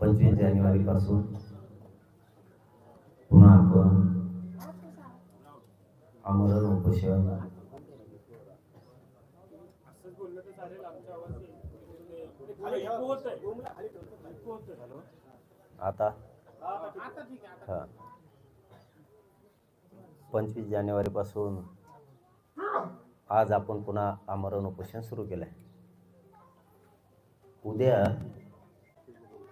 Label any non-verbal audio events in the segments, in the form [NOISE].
पंचवीस जानेवारीपासून पुन्हा आपण आमरण उपोषण. आता? हा. पंचवीस जानेवारीपासून आज आपण पुन्हा आमरण उपोषण सुरू केलं आहे उद्या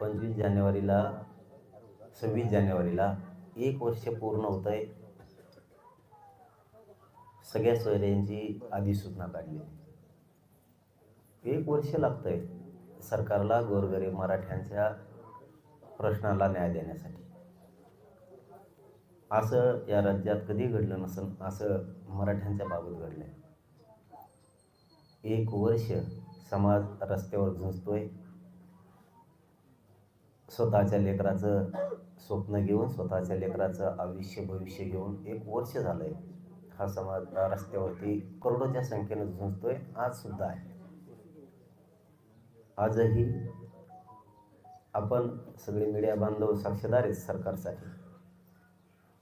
पंचवीस जानेवारीला सव्वीस जानेवारीला एक वर्ष पूर्ण होत आहे सगळ्या सोयऱ्यांची अधिसूचना काढली. एक वर्ष लागतंय सरकारला गोरगरीब मराठ्यांच्या प्रश्नाला न्याय देण्यासाठी. असं या राज्यात कधी घडलं नसेल असं मराठ्यांच्या बाबत घडलं एक वर्ष समाज रस्त्यावर झुंजतोय. स्वतःच्या लेकराचं स्वप्न घेऊन स्वतःच्या लेकराचं आयुष्य भविष्य घेऊन एक वर्ष झालं आहे हा समाज रस्त्यावरती करोडोच्या संख्येनं झुंजतो आहे आजसुद्धा आहे. आजही आपण सगळे मीडिया बांधव साक्षीदार आहेत सरकारसाठी.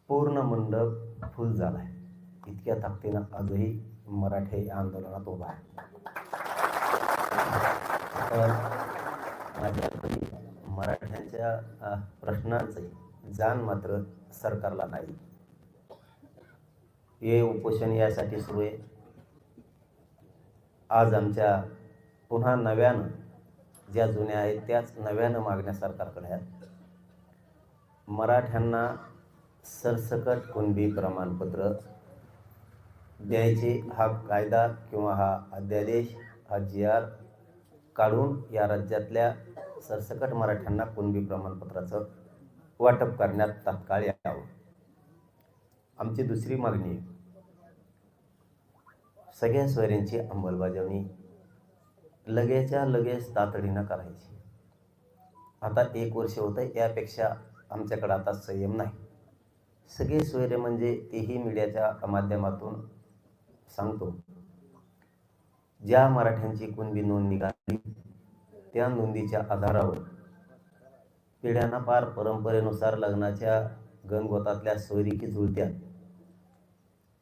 पूर्ण मंडप फुल झाला आहे इतक्या ताकदीनं आजही मराठे या आंदोलनात उभा आहे. पण मराठ्यांच्या प्रश्नांचे जाण मात्र सरकारला नाही. हे उपोषण यासाठी सुरू आहे. आज आमच्या पुन्हा नव्यानं ज्या जुन्या आहेत त्याच नव्यानं मागण्या सरकारकडे आहेत. मराठ्यांना सरसकट कुणबी प्रमाणपत्र द्यायचे हा कायदा किंवा हा अध्यादेश हा जी आर काढून या राज्यातल्या सरसकट मराठ्यांना कुणबी प्रमाणपत्राचं वाटप करण्यात तात्काळ यावं. आमची दुसरी मागणी सगळ्या सोयऱ्यांची अंमलबजावणी लगेच्या लगेच तातडीनं करायची. आता एक वर्ष होतं यापेक्षा आमच्याकडं आता संयम नाही. सगळे सोयरे म्हणजे तेही मीडियाच्या माध्यमातून सांगतो. ज्या मराठ्यांची कुणबी नोंद निघाली त्या नोंदीच्या आधारावर. पिढ्यांना पार परंपरेनुसार लग्नाच्या गणगोतातल्या सोयरीकी जुळत्या.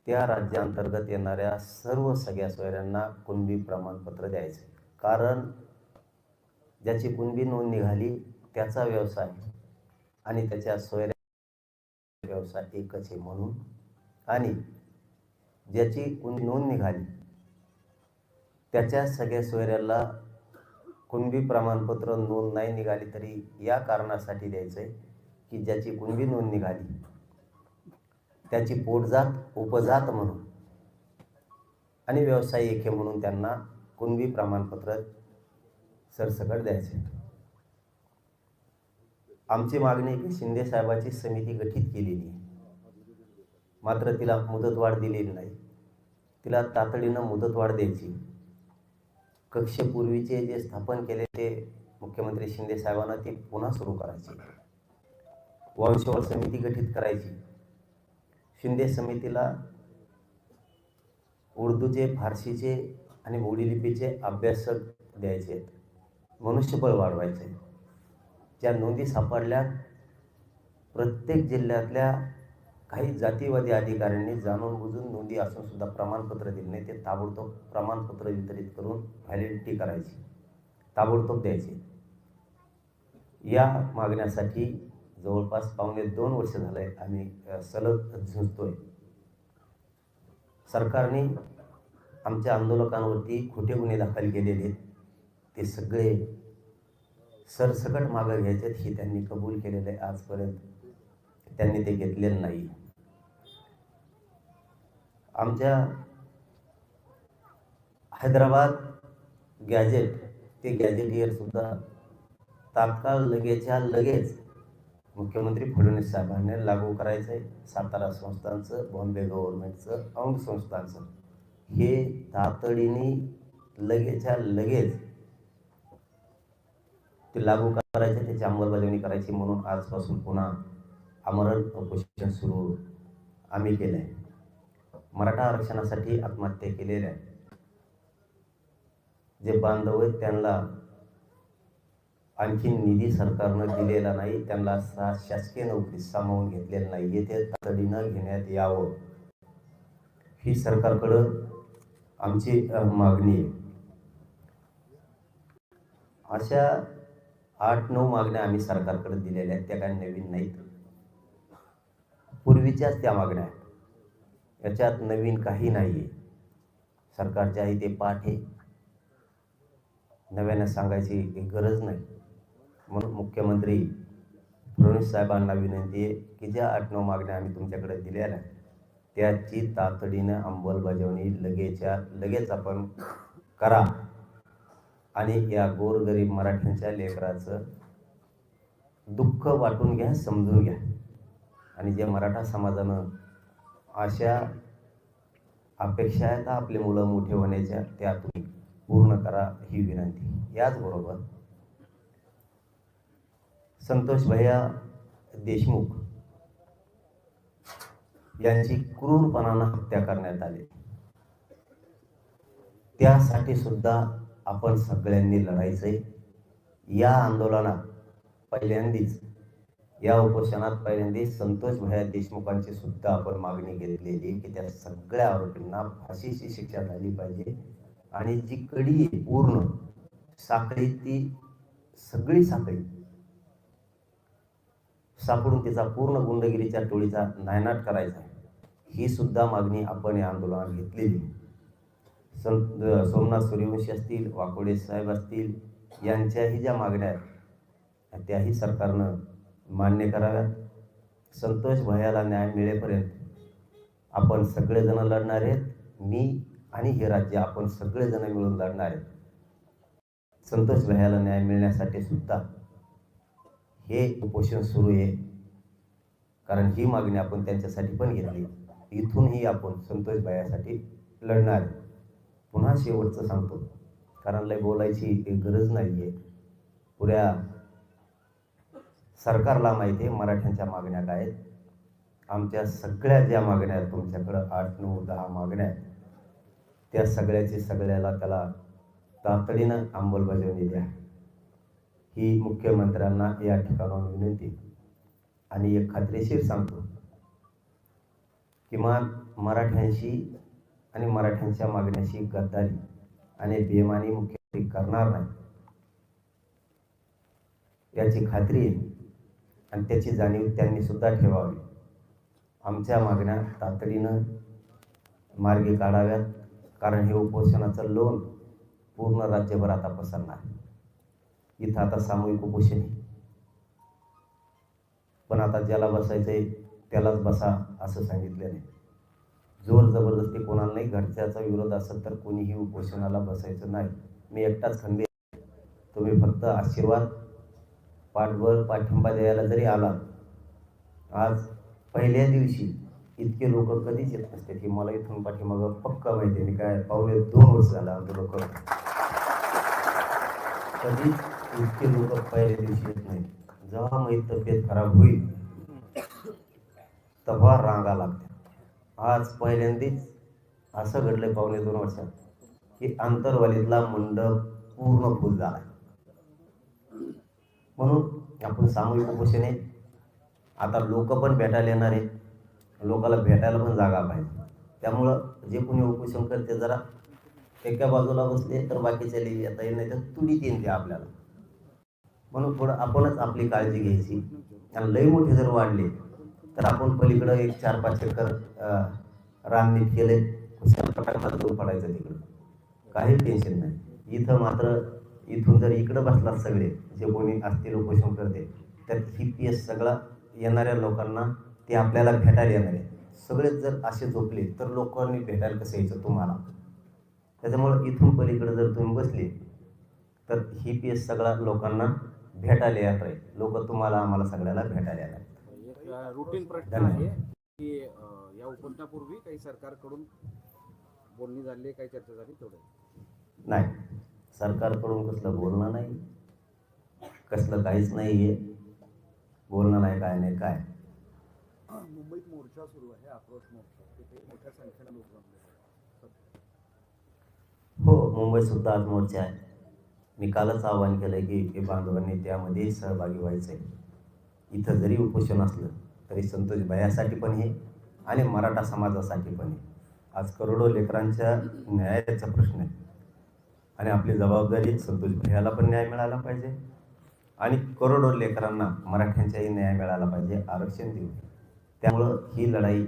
त्या राज्यांतर्गत येणाऱ्या सर्व सगळ्या सोयऱ्यांना कुणबी प्रमाणपत्र द्यायचे. कारण ज्याची कुणबी नोंद निघाली त्याचा व्यवसाय आणि त्याच्या सोयऱ्या व्यवसाय एकच आहे म्हणून. आणि ज्याची कुणबी नोंद निघाली त्याच्या सगळ्या सोयऱ्याला कुणबी प्रमाणपत्र नोंद नाही निघाली तरी या कारणासाठी द्यायचं आहे की ज्याची कुणबी नोंद निघाली त्याची पोटजात उपजात म्हणून आणि व्यवसाय एके म्हणून त्यांना कुणबी प्रमाणपत्र सरसकट द्यायचे आमची मागणी की शिंदे साहेबाची समिती गठीत केलेली आहे. मात्र तिला मुदतवाढ दिलेली नाही. तिला तातडीनं मुदतवाढ द्यायची. कक्षपूर्वीचे जे स्थापन केले ते मुख्यमंत्री शिंदे साहेबांना ते पुन्हा सुरू करायचे. वंशवळ समिती गठीत करायची. शिंदे समितीला उर्दूचे फारसीचे आणि मोडी लिपीचे अभ्यासक द्यायचे. आहेत मनुष्यबळ वाढवायचे. ज्या नोंदी सापडल्या प्रत्येक जिल्ह्यातल्या काही जातीवादी अधिकाऱ्यांनी जाणून बुजून नोंदी असून सुद्धा प्रमाणपत्र दिले नाही. ते ताबडतोब प्रमाणपत्र वितरित करून व्हॅलिडिटी करायची ताबडतोब द्यायची. या मागण्यासाठी जवळपास पावणे दोन वर्ष झाले आम्ही सलग झुंजतोय. सरकारने आमच्या आंदोलकांवरती खोटे गुन्हे दाखल केलेले आहेत. ते सगळे सरसकट मागं घ्यायचे हे त्यांनी कबूल केलेलं आहे आजपर्यंत त्यांनी ते घेतलेलं नाही. आमच्या हैदराबाद गॅजेट ते गॅजेटियरसुद्धा तात्काळ लगेच्या लगेच मुख्यमंत्री फडणवीस साहेबांनी लागू करायचं आहे सातारा संस्थांचं बॉम्बे गव्हर्नमेंटचं औंध संस्थांचं. हे तातडीने लगेच्या लगेच ते लागू करायचे त्याची अंमलबजावणी करायची म्हणून आजपासून पुन्हा आमरण उपोषण सुरू आम्ही केलं आहे मराठा आरक्षणासाठी आत्महत्या केलेल्या जे बांधव आहेत त्यांना आणखी निधी सरकारनं दिलेला नाही. त्यांना सा शासकीय नोकरी सामावून घेतलेलं नाही येथे तातडीनं घेण्यात यावं. ही सरकारकडं आमची मागणी आहे. अशा आठ नऊ मागण्या आम्ही सरकारकडे दिलेल्या आहेत. त्या काही नवीन नाहीत. पूर्वीच्याच त्या मागण्या आहेत. याच्यात नवीन काही नाही आहे सरकारच्या आहे ते पाठ आहे. नव्यानं सांगायची गरज नाही. म्हणून मुख्यमंत्री फडणवीस साहेबांना विनंती आहे की ज्या आठ नऊ मागण्या आम्ही तुमच्याकडे दिलेल्या आहेत त्याची तातडीनं अंमलबजावणी लगेच्या लगेच आपण करा. आणि या गोरगरीब मराठ्यांच्या लेकराचं दुःख वाटून घ्या समजून घ्या. आणि जे मराठा समाजानं अशा अपेक्षा आहेत आपले मुलं मोठे होण्याच्या त्या तुम्ही पूर्ण करा ही विनंती. याचबरोबर संतोष भैया देशमुख यांची क्रूरपणानं हत्या करण्यात आली. त्यासाठी सुद्धा आपण सगळ्यांनी लढायचंय. या आंदोलनात पहिल्यांदीच या उपोषणात पहिल्यांदा संतोष भैया देशमुखांची सुद्धा आपण मागणी घेतलेली की त्या सगळ्या आरोपींना फाशीची शिक्षा झाली पाहिजे. आणि जी कडी आहे पूर्ण साखळी ती सगळी साखळी सापडून तिचा पूर्ण गुंडगिरीच्या टोळीचा नायनाट करायचा ही सुद्धा मागणी आपण या आंदोलनात घेतलेली सं संत सोमनाथ सूर्यवंशी असतील वाकोडे साहेब असतील यांच्याही ज्या मागण्या आहेत त्याही सरकारनं मान्य कराव्यात. संतोष भयाला न्याय मिळेपर्यंत आपण सगळेजण लढणार आहेत. मी आणि हे राज्य आपण सगळेजण मिळून लढणार आहेत. संतोष भयाला न्याय मिळण्यासाठी सुद्धा हे उपोषण सुरू आहे. कारण ही मागणी आपण त्यांच्यासाठी पण घेतली इथूनही आपण संतोष भयासाठी लढणार आहे. पुन्हा शेवटचं सांगतो. कारण लय बोलायची गरज नाही आहे पुऱ्या सरकारला माहिती आहे मराठ्यांच्या मागण्या काय आहेत? आमच्या सगळ्या ज्या मागण्या आहेत तुमच्याकडं आठ नऊ दहा मागण्या आहेत त्या सगळ्याची सगळ्याला त्याला तातडीनं अंमलबजावणी द्या. ही मुख्यमंत्र्यांना या ठिकाणाहून विनंती आणि एक खात्रीशीर सांगतो किमान मराठ्यांशी आणि मराठ्यांच्या मागण्याशी गद्दारी आणि बेमानी मुख्यमंत्री करणार नाही याची खात्री आहे. आणि त्याची जाणीव त्यांनी सुद्धा ठेवावी. आमच्या मागण्या तातडीनं मार्गी काढाव्यात कारण हे उपोषणाचं लोन पूर्ण राज्यभर आता पसरणार इथं आता सामूहिक उपोषण आहे. पण आता ज्याला बसायचंय त्यालाच बसा असं सांगितलेलं आहे. जोर जबरदस्ती कोणाला नाही घरच्याचा विरोध असेल तर कोणीही उपोषणाला बसायचं नाही. मी एकटाच खंबीर तुम्ही फक्त आशीर्वाद पाठबळ पाठिंबा द्यायला जरी आला आज पहिल्या दिवशी इतके लोक कधीच येत नसते की मला इथून पाठीमागं पक्का माहिती आहे. काय पावले दोन वर्ष झाला आंदोलन करून कधीच इतके लोक पहिल्या दिवशी येत नाही जेव्हा माहीत तब्येत खराब होईल तेव्हा रांगा लागते आज पहिल्यांदाच असं घडलं पावणे दोन वर्षात की आंतरवालीतला मंडप पूर्ण फुल झाला म्हणून आपण सामूहिक उपोषण. आहे आता लोक पण भेटायला येणार आहेत. लोकाला भेटायला पण जागा पाहिजे. त्यामुळं जे कोणी उपोषण करते जरा एका बाजूला बसले तर बाकीच्या लेवी येईल नाही तर तुडीत येईल ते आपल्याला. म्हणून थोडं आपणच आपली काळजी घ्यायची. आणि लई मोठे जर वाढले तर आपण पलीकडं एक चार पाच एकर अं, रान नीट केले कुशाल पटाकाला दूर पडायचं तिकडं. काही टेन्शन नाही. इथं मात्र इथून जर इकडं बसलात सगळे जे कोणी असतील उपोषण करते तर ही पी एस सगळा येणाऱ्या लोकांना ते आपल्याला भेटायला येणार आहे सगळेच जर असे झोपले तर लोकांनी भेटायला कसं यायचं तुम्हाला? त्याच्यामुळं इथून पलीकडे जर तुम्ही बसले तर ही पी एस सगळा लोकांना भेटायला येणार आहे. लोक तुम्हाला आम्हाला सगळ्याला भेटायला येणार रुटीन प्रश्न. आहे की या उपोषणापूर्वी काही सरकारकडून बोलणी झाली काही चर्चा झाली तेवढं? नाही. सरकारकडून कसलं बोलणं नाही कसलं काहीच नाही आहे बोलणं नाही काय नाही काय? मुंबईत मोर्चा सुरू आहे आक्रोश मोर्चा. मोठ्या संख्येने हो मुंबईत सुद्धा आज मोर्चा आहे. मी कालच आवाहन केलं की हे बांधवांनी त्यामध्ये सहभागी व्हायचं आहे इथं जरी उपोषण असलं तरी संतोष भयासाठी पण हे आणि मराठा समाजासाठी पण हे आज करोडो लेकरांच्या न्यायाचा प्रश्न आहे. आणि आपली जबाबदारी संतोष भैयाला पण न्याय मिळाला पाहिजे. आणि करोडो लेकरांना मराठ्यांचाही न्याय मिळाला पाहिजे आरक्षण देऊ त्यामुळं ही लढाई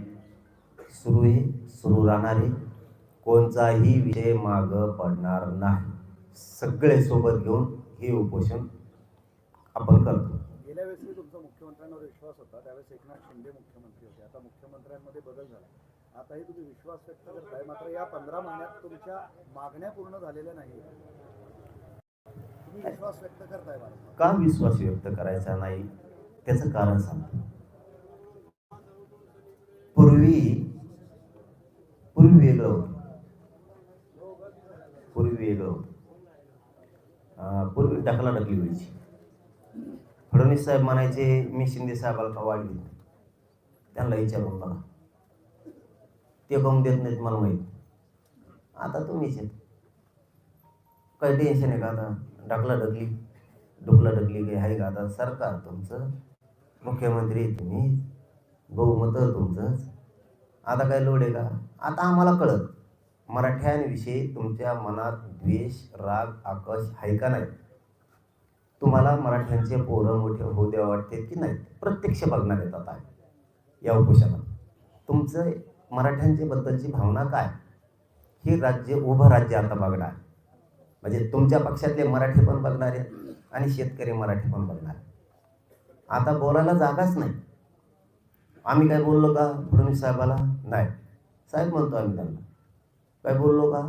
सुरू आहे सुरू राहणार आहे. कोणताही विषय मागं पडणार नाही. सगळे सोबत घेऊन हे उपोषण आपण करतो. गेल्या वेळेस तुमचा मुख्यमंत्र्यांवर विश्वास होता त्यावेळेस एकनाथ शिंदे मुख्यमंत्री होते. आता मुख्यमंत्र्यांमध्ये बदल झाला. आताही तुम्ही विश्वास व्यक्त करताय मात्र या पंधरा महिन्यात तुमच्या मागण्या पूर्ण झालेल्या नाही तुम्ही विश्वास व्यक्त करताय मला. का विश्वास व्यक्त करायचा नाही? त्याचं कारण सांगतो पूर्वी पूर्वी वेगळं होत. पूर्वी वेगळं होत. पूर्वी ढकला ढकली व्हायची. फडणवीस साहेब म्हणायचे मी शिंदे साहेबाला का वाढली त्यांना विचारून बघा. ते काऊन देत नाहीत मला माहीत आता तुम्हीच आहेत काही टेन्शन आहे का आता? ढकला ढकली. ढुकला ढकली काही आहे का आता? सरकार तुमचं. मुख्यमंत्री तुम्ही. बहुमत तुमचंच. आता काय लोड आहे का? आता आम्हाला कळत. मराठ्यांविषयी तुमच्या मनात द्वेष राग आकश आहे का नाही? तुम्हाला मराठ्यांचे पोरं मोठे होऊ द्या वाटते की नाही? प्रत्यक्ष बघण्यात येतात आता. या उपोषणात. तुमचं मराठ्यांच्या बद्दलची भावना काय? हे राज्य उभं राज्य आता बघणार. म्हणजे तुमच्या पक्षातले मराठी पण बघणार आहेत आणि शेतकरी मराठी पण बघणार. आहेत. आता बोलायला जागाच नाही. आम्ही काय बोललो का फडणवीस साहेबाला? नाही. साहेब म्हणतो आम्ही त्यांना. काय बोललो का?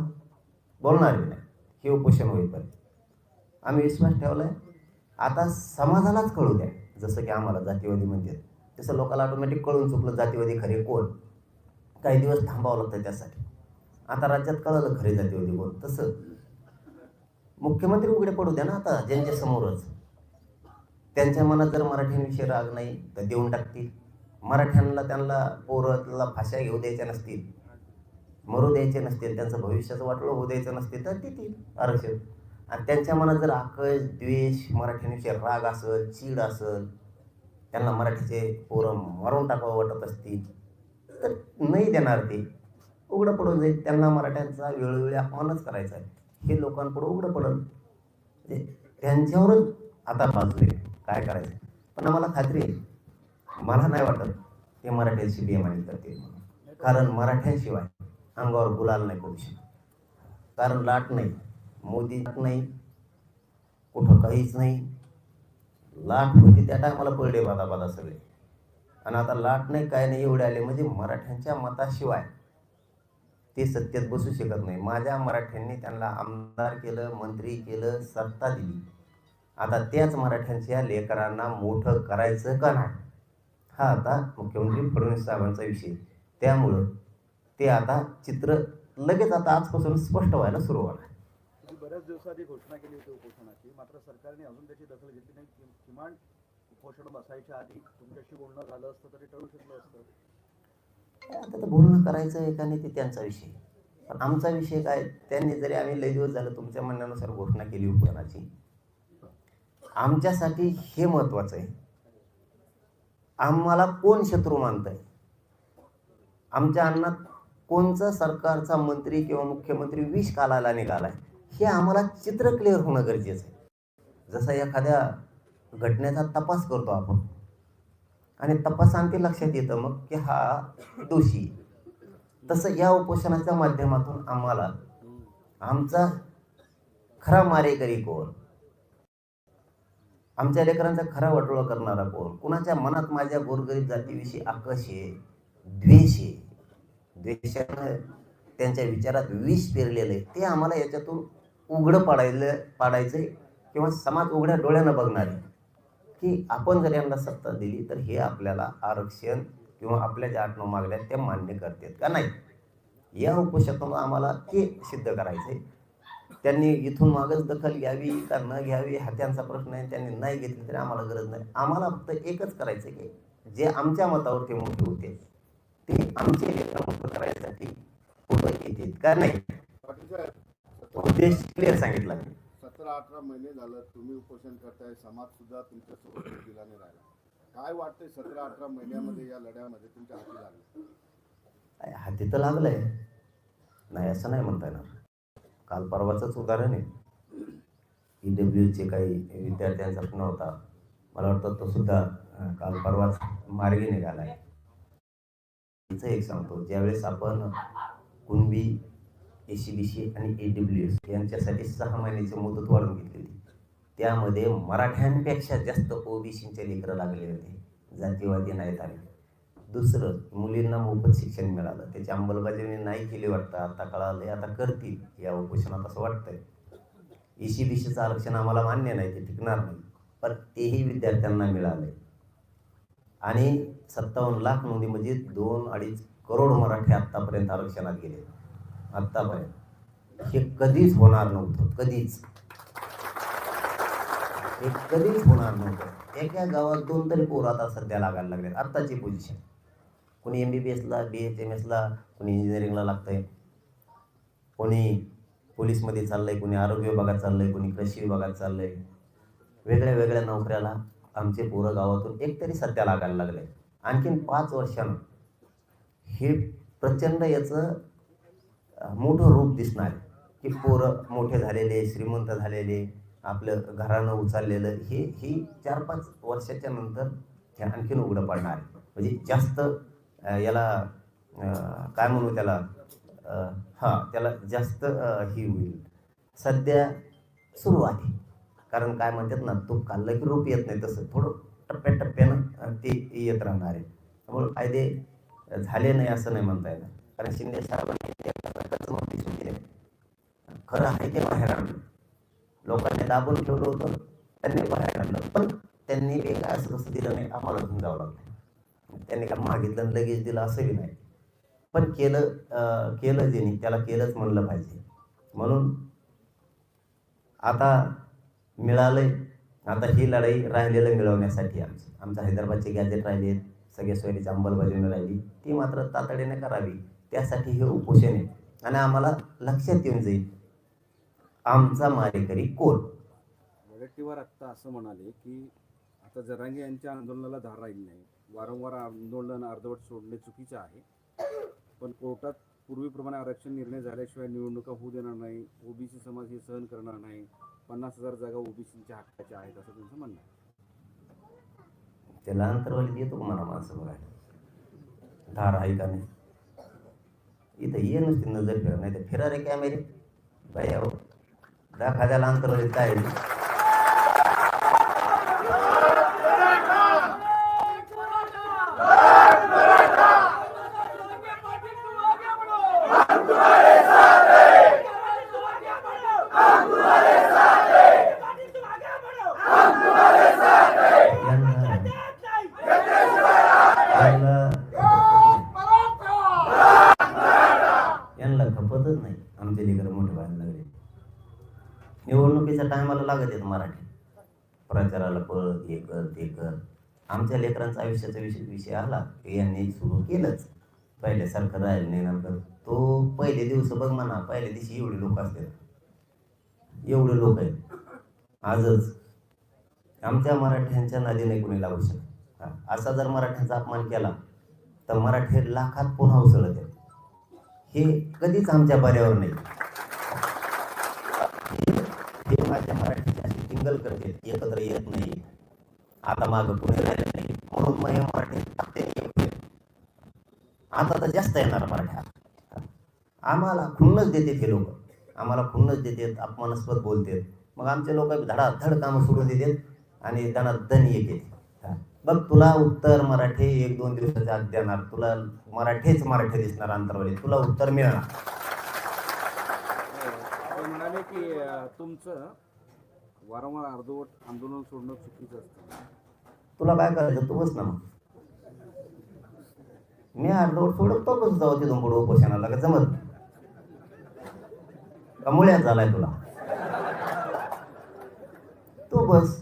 बोलणार नाही हे उपोषण होईपर्यंत. आम्ही विश्वास ठेवला आहे आता समाजालाच कळू द्या. जसं की आम्हाला जातीवादी म्हणतात. तसं लोकांना ऑटोमॅटिक कळून चुकलं जातीवादी खरे कोण? काही दिवस थांबावं लागतं त्यासाठी. आता राज्यात कळलं खरे होती कोण. तसं. मुख्यमंत्री उघडे पडू द्या ना आता ज्यांच्या समोरच त्यांच्या मनात जर मराठ्यांविषयी राग नाही तर देऊन टाकतील. मराठ्यांना त्यांना पोरं भाषा घेऊ द्यायच्या नसतील. मरू द्यायचे नसतील. त्यांचं भविष्याचं वाटलं होऊ द्यायचं नसतील तर देतील आरक्षण. आणि त्यांच्या मनात जर आकश द्वेष मराठ्यांविषयी राग असेल चीड असेल त्यांना मराठीचे पोरं मारून टाकावं वाटत असतील. तर नाही देणार ते. उघडं पडून जाईल. त्यांना मराठ्यांचा वेळोवेळी अपमानच करायचा आहे. हे लोकांपुढं उघडं पडल. म्हणजे त्यांच्यावरच आता बाजू काय करायचं? पण आम्हाला खात्री आहे. मला नाही वाटत ते मराठ्यांशी बेमानी करतील कारण मराठ्यांशिवाय अंगावर गुलाल नाही पडू शकत. कारण लाट नाही. मोदी लाट नाही. कुठं काहीच नाही. लाट होती त्या टायमाला पडले बादा बादा सगळे. आणि आता लाट नाही काय नाही एवढे आले. म्हणजे मराठ्यांच्या मताशिवाय ते सत्तेत बसू शकत नाही. माझ्या मराठ्यांनी त्यांना आमदार केलं मंत्री केलं सत्ता दिली. आता त्याच मराठ्यांच्या लेकरांना मोठं करायचं का नाही? हा आता मुख्यमंत्री फडणवीस साहेबांचा विषय. त्यामुळं ते आता चित्र लगेच आता आजपासून स्पष्ट व्हायला सुरू होणार. बऱ्याच दिवसाआधी घोषणा केली होती उपोषणाची. मात्र सरकारने अजून त्याची दखल घेतली नाही. किमान उपोषण बसायच्या आधी तुमच्याशी बोलणं झालं असतं तरी टळू शकलं असतं. आता तर बोलणं करायचं आहे का नाही ते त्यांचा विषय. पण आमचा विषय काय त्यांनी जरी आम्ही लय दिवस झालं तुमच्या म्हणण्यानुसार घोषणा केली उपकरणाची आमच्यासाठी हे महत्त्वाचं आहे. आम्हाला कोण शत्रू मानत आहे आमच्या अन्नात कोणचा सरकारचा मंत्री किंवा मुख्यमंत्री विष कालाला निघालाय? हे आम्हाला चित्र क्लिअर होणं गरजेचं आहे. जसं एखाद्या घटनेचा तपास करतो आपण. आणि तपासांती लक्षात येतं मग की हा दोषी तसं या उपोषणाच्या माध्यमातून आम्हाला आमचा खरा मारेकरी कोण? आमच्या लेकरांचा खरा वाटोळा करणारा कोण? कुणाच्या मनात माझ्या गोरगरीब जातीविषयी आकर्ष आहे? द्वेष आहे? द्वेषानं त्यांच्या विचारात विष पेरलेलं आहे. ते आम्हाला याच्यातून उघडं पाडायला पाडायचं आहे किंवा समाज उघड्या डोळ्यानं बघणार. आहे की आपण जर यांना सत्ता दिली तर हे आपल्याला आरक्षण किंवा आपल्या ज्या आठ नऊ मागण्या आहेत त्या मान्य करतात का नाही? या उपोषणातून आम्हाला ते सिद्ध करायचं आहे त्यांनी इथून मागच दखल घ्यावी का न घ्यावी हा त्यांचा प्रश्न आहे. त्यांनी नाही घेतली तरी आम्हाला गरज नाही. आम्हाला फक्त एकच करायचं आहे की जे आमच्या मतावर ते मोठे होते ते आमचे मुक्त करायसाठी पुढे येतील का नाही? उद्देश क्लिअर सांगितला मी. सतरा अठरा महिने झालं तुम्ही उपोषण करताय समाज सुद्धा तुमच्यासोबत दिलाने राहिला. काय वाटतंय सतरा अठरा महिन्यामध्ये या लढ्यामध्ये तुमच्या हाती लागलं? हाती तर लागलंय. नाही असं नाही म्हणता येणार. काल परवाचंच उदाहरण आहे. ई डब्ल्यूचे काही विद्यार्थ्यांचा पुन्हा होता. मला वाटतं तो सुद्धा काल परवाच मार्गी निघाला आहे तिचं एक सांगतो ज्यावेळेस आपण Kunbi A C B C आणि ए डब्ल्यू एस यांच्यासाठी सहा महिन्याची मुदत वाढून घेतली होती. त्यामध्ये मराठ्यांपेक्षा जास्त ओबीसीचे लेकरं लागले होते. जातीवादी नाहीत आले दुसरं मुलींना मोफत शिक्षण मिळालं. त्याची अंमलबजावणी नाही केली वाटतं. आता कळालं आता करतील. या उपोषणात असं वाटतंय. ए सी बी सीचं आरक्षण आम्हाला मान्य नाही ते टिकणार नाही. पण तेही विद्यार्थ्यांना मिळालंय. आणि सत्तावन्न लाख नोंदी म्हणजे दोन अडीच करोड मराठी आत्तापर्यंत आरक्षणात गेले आत्तापर्यंत हे कधीच होणार नव्हतं कधीच. हे कधीच होणार नव्हतं. एका गावात दोन तरी पोरं आता सध्या लागायला लागले आत्ताची पोझिशन कोणी एम बी बी एसला बी एच एम एसला कोणी इंजिनिअरिंगला लागतंय. कोणी पोलीसमध्ये चाललंय कोणी आरोग्य विभागात चाललंय कोणी कृषी विभागात चाललंय. वेगळ्या वेगळ्या नोकऱ्याला आमचे पोरं गावातून एक तरी सध्या लागायला लागले आणखीन पाच वर्षानं हे प्रचंड याचं मोठं रूप दिसणार आहे की पोरं मोठे झालेले श्रीमंत झालेले आपलं घरानं उचललेलं हे ही चार पाच वर्षाच्या नंतर हे आणखीन उघडं पडणार. आहे म्हणजे जास्त याला काय म्हणू त्याला हां त्याला जास्त ही होईल. सध्या सुरू आहे. कारण काय म्हणतात ना तूप खाल्लं की रूप येत नाही तसं. थोडं टप्प्याटप्प्यानं ते येत राहणार आहे. त्यामुळे फायदे झाले नाही असं नाही म्हणता येणार. कारण शिंदे साहेबांनी ते प्रकारचं नोटीस खरं आहे ते बाहेर आणलं. लोकांनी दाबून ठेवलं होतं त्यांनी बाहेर आणलं. पण त्यांनी एक असं कसं दिलं नाही आम्हाला घेऊन जावं लागलं. त्यांनी काय मागितलं लगेच दिलं असंही नाही. पण केलं केलं केलं ज्यांनी त्याला केलंच म्हणलं पाहिजे. म्हणून आता मिळालंय आता ही लढाई राहिलेलं मिळवण्यासाठी आमची. आमचं हैदराबादचे गॅजेट राहिले सगळ्या सोयरीची अंमलबजावणी राहिली. ती मात्र तातडीने करावी. त्यासाठी हे उपोषण आहे. आणि आम्हाला लक्षात येऊन जाईल. आमचा मारेकरी कोण? वडेट्टीवार आत्ता असं म्हणाले की आता जरांगे यांच्या आंदोलनाला धार राहील नाही. वारंवार आंदोलन अर्धवट सोडणे चुकीचं आहे. पण कोर्टात पूर्वीप्रमाणे आरक्षण निर्णय झाल्याशिवाय निवडणुका होऊ देणार नाही. ओबीसी समाज हे सहन करणार नाही. पन्नास हजार जागा ओबीसीच्या हक्काच्या आहेत असं त्यांचं म्हणणं आहे. त्याला अंतरवालीत येतो मला माणसं बघायला? धार आहे का नाही? इथं ये नुसती नजर फिरा नाही तर फिरा रे कॅमेरे बाई अहो दाखाद्याला अंतरवालीत काय आहे? यांना यांना यांना खपतच नाही आमचे लेकर मोठे व्हायला लागले निवडणुकीच्या टायमाला लागत आहेत मराठी प्रचाराला पळ हे कर ते कर आमच्या लेकरांचा आयुष्याचा विषय विषय आला. यांनी सुरू केलंच. पहिल्यासारखं राहिलं नाही नंतर. तो पहिले दिवस बघ म्हणा पहिल्या दिवशी एवढे लोक असतात. एवढे लोक आहेत. आजच. आमच्या मराठ्यांच्या नादीने कोणी लागू शकत. असा जर मराठ्यांचा अपमान केला तर मराठे लाखात पुन्हा उसळत हे कधीच आमच्या पर्यावर नाही. हे- हे माझ्या मराठीच्या टिंगल करते एकत्र येत नाही. आता मागं पुढे राहिलं म्हणून मराठी ताकदीने आता तर जास्त येणार मराठ्या आम्हाला खुन्नच देतात हे लोक. आम्हाला खुन्नच देतात अपमानास्पद बोलतात. मग आमचे लोक धडाधड कामं सोडून देतात आणि त्यांना दन येते. बघ तुला उत्तर मराठी एक दोन दिवसाच्या आत देणार. तुला मराठीच मराठी दिसणार अंतरवाली. तुला उत्तर मिळणार. हो, म्हणाले की तुमचं वारंवार अर्धवट आंदोलन सोडणं चुकीचं असतं. तुला काय करायचं? तू बस ना मग. मी अर्धवट सोडत तो कसं जाऊ तिथून पुढे उपोषणाला का जमत नाही. मुळ्यात झालाय तुला. तू बस.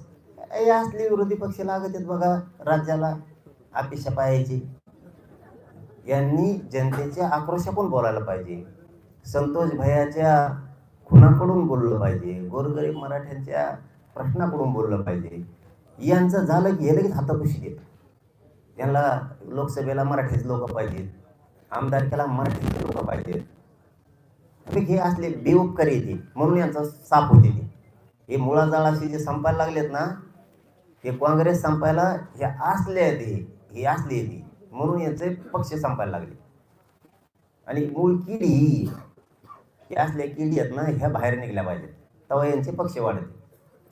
हे असले विरोधी पक्ष लागत आहेत बघा राज्याला अपेक्षा पाहायची. यांनी जनतेच्या आक्रोशातून बोलायला पाहिजे. संतोष भैयाच्या खुनाकडून बोललं पाहिजे. गोरगरीब मराठ्यांच्या प्रश्नाकडून बोललं पाहिजे. यांचं झालं की हे लगेच हातापुशी देत. त्यांना लोकसभेला मराठीच लोक पाहिजेत. आमदारकीला मराठीच लोक पाहिजेत. हे असले बेउपकारी येते म्हणून यांचा साप होते ते. हे मुळाजाळाशी जे संपायला लागलेत ना ते काँग्रेस संपायला हे असले आहेत हे असले आहेत म्हणून यांचे पक्ष संपायला लागले. आणि मूळ किडी ही हे असल्या किडी आहेत ना ह्या बाहेर निघल्या पाहिजेत. तेव्हा यांचे पक्ष वाढते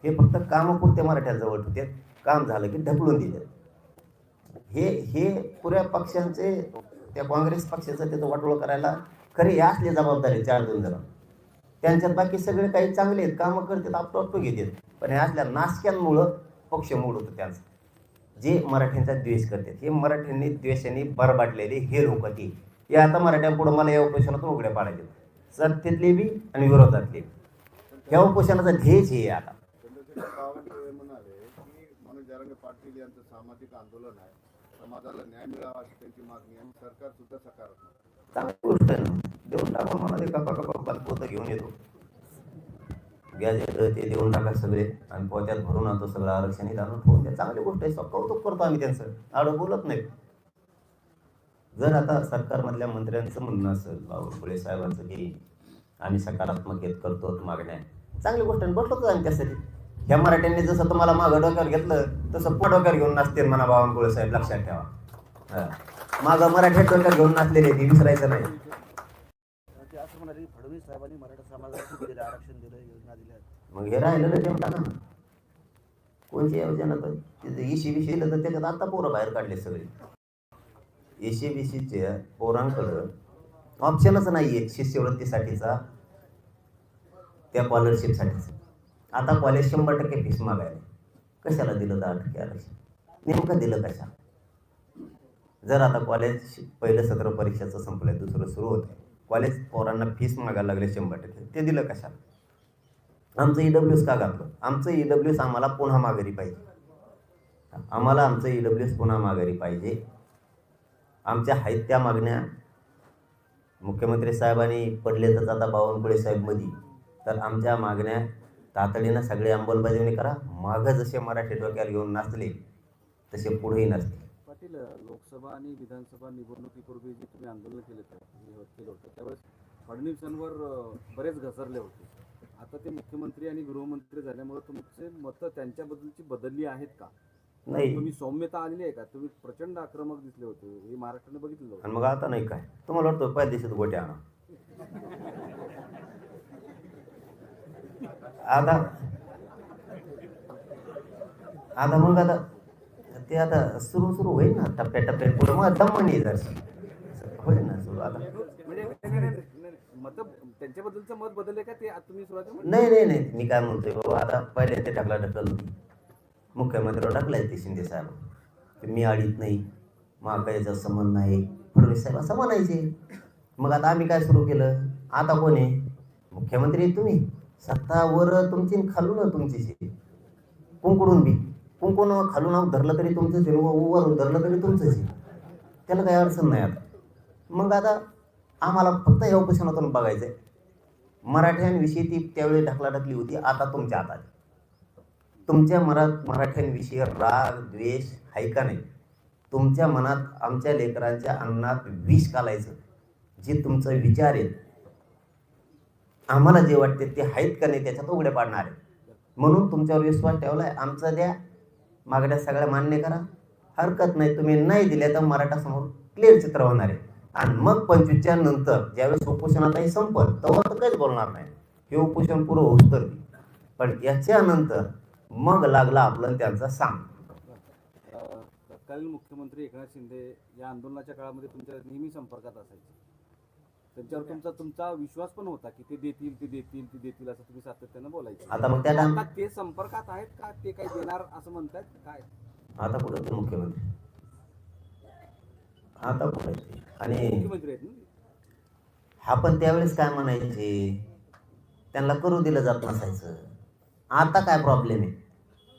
हे फक्त कामापुरते मराठ्याजवळ होते काम झालं की ढकलून दिलं हे हे पुऱ्या पक्षांचे त्या काँग्रेस पक्षाचं त्याचं वाटोळ करायला खरे हे असले जबाबदारी चार दोन जण. त्यांच्यात बाकी सगळे काही चांगले आहेत कामं करतात आपटो घेतात. पण हे असल्या नाशक्यांमुळं पक्ष मूड होतं त्यांचं. जे मराठ्यांचा द्वेष करतात हे मराठ्यांनी द्वेषाने बरबाटलेले हे लोक ते हे आता मराठ्यांपुढं मला या उपोषणातून उघड्या पाडायचे सत्तेतले बी आणि विरोधातले बी. ह्या उपोषणाचा ध्येयच हे आता चंद्रशेखर बावनकुळे म्हणाले की मनोज जरांगे पाटील यांचं सामाजिक आंदोलन आहे समाजाला न्याय मिळावा अशी त्यांची मागणी आणि सरकार सुद्धा सकारात्मक चांगली गोष्ट आहे ना. देऊन टाका मला ते कपा कपा पाचपोतं घेऊन येतो. गॅस ते देऊन टाका सगळे. आणि पोत्यात भरून आणतो सगळं आरक्षण हे आणून ठेवून द्या. चांगली गोष्ट आहे. कौतुक करतो आम्ही त्यांचं. आडं बोलत नाही. जर आता सरकारमधल्या मंत्र्यांचं म्हणणं असेल बाबा साहेबांचं की आम्ही सकारात्मक येत करतो मागण्या. चांगली गोष्ट आहे. बसलो आम्ही त्यासाठी ह्या मराठ्यांनी जसं तुम्हाला मागं डोक्यावर घेतलं तसं डोक्यावर घेऊन नाचते म्हणा बावनकुळे साहेब लक्षात ठेवा. हा. मागं मराठी डोक्यावर घेऊन नाचलेले ते विसरायचं नाही. असं म्हणाले की फडणवीस साहेबांनी मराठा समाजाला खूप दिलं आरक्षण दिलं योजना दिल्या. मग हे राहिलं ना टाका ना. कोणची योजना तर इशी बिशी तर त्याच्यात आता पोरं बाहेर काढले सगळे. एशी बीसीचे पोरांकडं ऑप्शनच नाही आहे शिष्यवृत्तीसाठीचा त्या स्कॉलरशिपसाठीचा आता कॉलेज शंभर टक्के फीस मागायला कशाला दिलं दहा टक्के आरक्षण? नेमकं दिलं कशा जर आता कॉलेज पहिलं सत्र परीक्षेचं संपलं दुसरं सुरू होतं कॉलेज पोरांना फीस मागायला लागले शंभर टक्के. ते दिलं कशाला? आमचं ई डब्ल्यूस एस का घातलं? आमचं ई डब्ल्यूस एस आम्हाला पुन्हा माघारी पाहिजे. आम्हाला आमचं ई डब्ल्यूस एस पुन्हा माघारी पाहिजे. आमच्या आहेत त्या मागण्या मुख्यमंत्री साहेबांनी पडले तर आता बावनकुळे साहेब मधी तर आमच्या मागण्या तातडीनं सगळी अंमलबजावणी करा. मागं जसे मराठी डोक्याला घेऊन नाचले तसे पुढेही नसतील पाटील लोकसभा आणि विधानसभा निवडणुकीपूर्वी जे तुम्ही आंदोलन केलं होतं केलं होतं त्यावेळेस फडणवीसांवर बरेच घसरले होते. आता ते मुख्यमंत्री आणि गृहमंत्री झाल्यामुळे तुमचे मतं त्यांच्याबद्दलची बदलली आहेत का? नाही. तुम्ही सौम्यता आलेली आहे का? तुम्ही प्रचंड आक्रमक दिसले होते हे महाराष्ट्राने बघितलं आणि मग आता नाही काय? तुम्हाला वाटतं पहिल्या दिवसात गोटे आणा. [LAUGHS] आता आता मग आता ते आता सुरू सुरू होईल ना टप्प्या टप्प्यात पुढे. मग दम नाही जर होईल ना सुरू आता. म्हणजे नाही, नाही, नाही, नाही, मत त्यांच्याबद्दलचं मत बदलले का ते तुम्ही? नाही नाही नाही मी काय म्हणतोय बाबा आता पहिले ते टाकला ढकल. मुख्यमंत्र्यावर टाकलाय ते शिंदे साहेब. मी आडीत नाही महागाईचा संबंध नाही. फडणवीस साहेब असं म्हणायचे. मग आता आम्ही काय सुरू केलं? आता कोण आहे? मुख्यमंत्री आहे सत्ता सत्तावर तुमची खालून तुमची आहे कुंकडून बी. कुंकून खालून धरलं तरी तुमचं आहे वरून धरलं तरी तुमचं आहे. त्याला काही अडचण नाही आता. मग आता आम्हाला फक्त या उपोषणातून बघायचं आहे मराठ्यांविषयी ती त्यावेळी ढकलाढकली होती आता तुमच्या हातात. तुमच्या मनात मराठ्यांविषयी राग द्वेष आहे का नाही? तुमच्या मनात आमच्या लेकरांच्या अन्नात विष घालायचं. जे तुमचं विचार आहेत आम्हाला जे वाटते ते आहेत का नाही त्याच्यात उघडे पाडणार आहे. म्हणून तुमच्यावर विश्वास ठेवला आहे आमचा द्या. मागण्या सगळ्या मान्य करा. हरकत नाही. तुम्ही नाही दिले तर मराठासमोर क्लिअर चित्र होणार आहे. आणि मग पंचवीसच्या नंतर ज्यावेळेस उपोषणाचाही संपल तेव्हा तर काहीच बोलणार नाही. हे उपोषण पूर्व होऊ तर पण याच्यानंतर मग लागला आपलं त्यांचा सांग तत्कालीन मुख्यमंत्री एकनाथ शिंदे या आंदोलनाच्या काळामध्ये तुमच्या नेहमी संपर्कात असायचे. त्यांच्यावर तुमचा तुमचा विश्वास पण होता की ते देतील ते देतील ते देतील असं तुम्ही सातत्यानं बोलायचे. आता मग त्या टाइम आता ते संपर्कात आहेत का? ते काही देणार असं म्हणतायत काय? आता कुठं ते मुख्यमंत्री. आता कुठं ते? आणि मुख्यमंत्री आहेत ना? हा पण त्यावेळेस काय म्हणायचे? त्यांना करू दिलं जात नसायचं. आता काय प्रॉब्लेम आहे?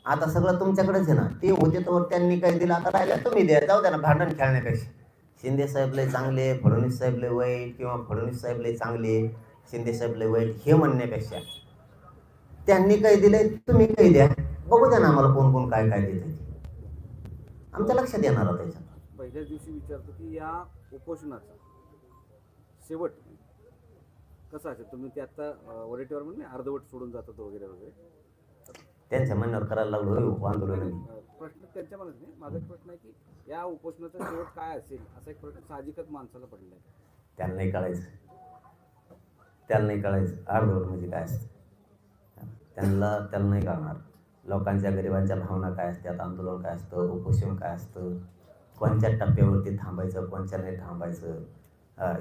आता सगळं तुमच्याकडेच आहे ना. ते होते तर त्यांनी काही दिलं. आता राहिलं तुम्ही द्या. जाऊ द्या ना भांडण खेळण्यापेक्षा. शिंदे साहेब लय चांगले फडणवीस साहेब लय वाईट किंवा फडणवीस साहेब लय चांगले शिंदेसाहेब लय वाईट हे म्हणण्यापेक्षा त्यांनी काय दिले तुम्ही काही द्या. बघू द्या ना आम्हाला कोण कोण काय काय देत आमच्या लक्षात येणार आहे त्याच्यात. पहिल्याच दिवशी विचारतो की या उपोषणाचा शेवट कसा असेल? तुम्ही ते आता अं, म्हणजे अर्धवट सोडून जातात वगैरे वगैरे. त्यांच्या म्हणण्यावर करायला लागलो आंदोलन प्रश्न त्यांच्या मनात नाही. माझा एक प्रश्न आहे की या उपोषणाचा शेवट काय असेल? असा एक प्रश्न साहजिकच माणसाला पडलाय. त्याला नाही कळायचं. त्याला नाही कळायचं. अर्धवट म्हणजे काय असतं? त्यांना त्याला नाही कळणार. लोकांच्या गरिबांच्या भावना काय असतात? आंदोलन काय असतं? उपोषण काय असतं? कोणत्या टप्प्यावरती थांबायचं? कोणत्या नाही थांबायचं?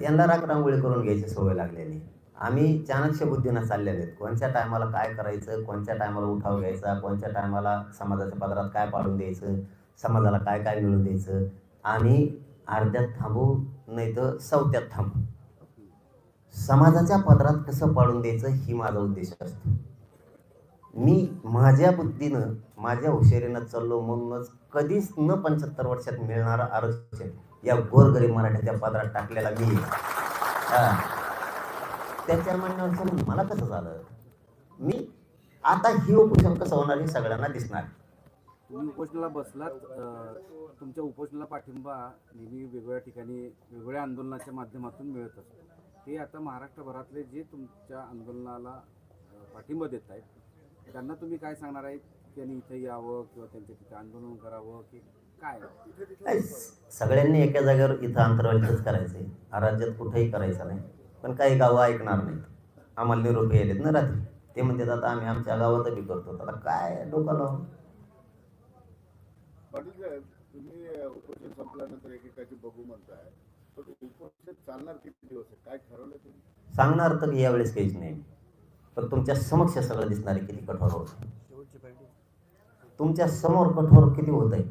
यांना राग रांगोळी करून घ्यायची सवय लागलेली. आम्ही चाणक्य बुद्धीनं चाललेले आहेत. कोणत्या टायमाला काय करायचं कोणत्या टायमाला उठाव घ्यायचा कोणत्या टायमाला समाजाच्या पदरात काय पाडून द्यायचं समाजाला काय काय मिळून द्यायचं आम्ही अर्ध्यात थांबू नाही तर चौथ्यात थांबू. समाजाच्या पदरात कसं पाडून द्यायचं ही माझा उद्देश असतो. मी माझ्या बुद्धीनं माझ्या हुशारीनं चाललो म्हणूनच कधीच न पंच्याहत्तर वर्षात मिळणारं आरक्षण या गोरगरीब मराठ्याच्या पदरात टाकलेला मी. हा. त्याच्या म्हणण्यावर चालून मला कसं झालं? मी आता ही उपोषण कसं होणार हे सगळ्यांना दिसणार. तुम्ही उपोषणाला बसलात तुमच्या उपोषणाला पाठिंबा नेहमी वेगवेगळ्या ठिकाणी वेगवेगळ्या आंदोलनाच्या माध्यमातून मिळत असतो. ते आता महाराष्ट्रभरातले जे तुमच्या आंदोलनाला पाठिंबा देत आहेत त्यांना तुम्ही काय सांगणार आहे की त्यांनी इथं यावं किंवा त्यांच्या तिथे आंदोलन करावं की काय? काय सगळ्यांनी एका जागेवर इथं अंतरावलीच करायचं आहे राज्यात कुठेही करायचं नाही. पण काही गावं ऐकणार नाही आम्हाला निरोप येलेत ना रात्री. ते म्हणतात आता आम्ही आमच्या गावात बी करतो. आता काय डोकं लावून? तुम्ही अ, उपोषण संपल्यानंतर एकेकाची बघू म्हणताय. तर ते उपोषण चालणार किती दिवस आहे? काय ठरवलं तुम्ही? सांगणार तर यावेळेस काहीच नाही. पण तुमच्या समक्ष सगळं दिसणार आहे किती कठोर होत. तुमच्यासमोर कठोर किती होत आहे?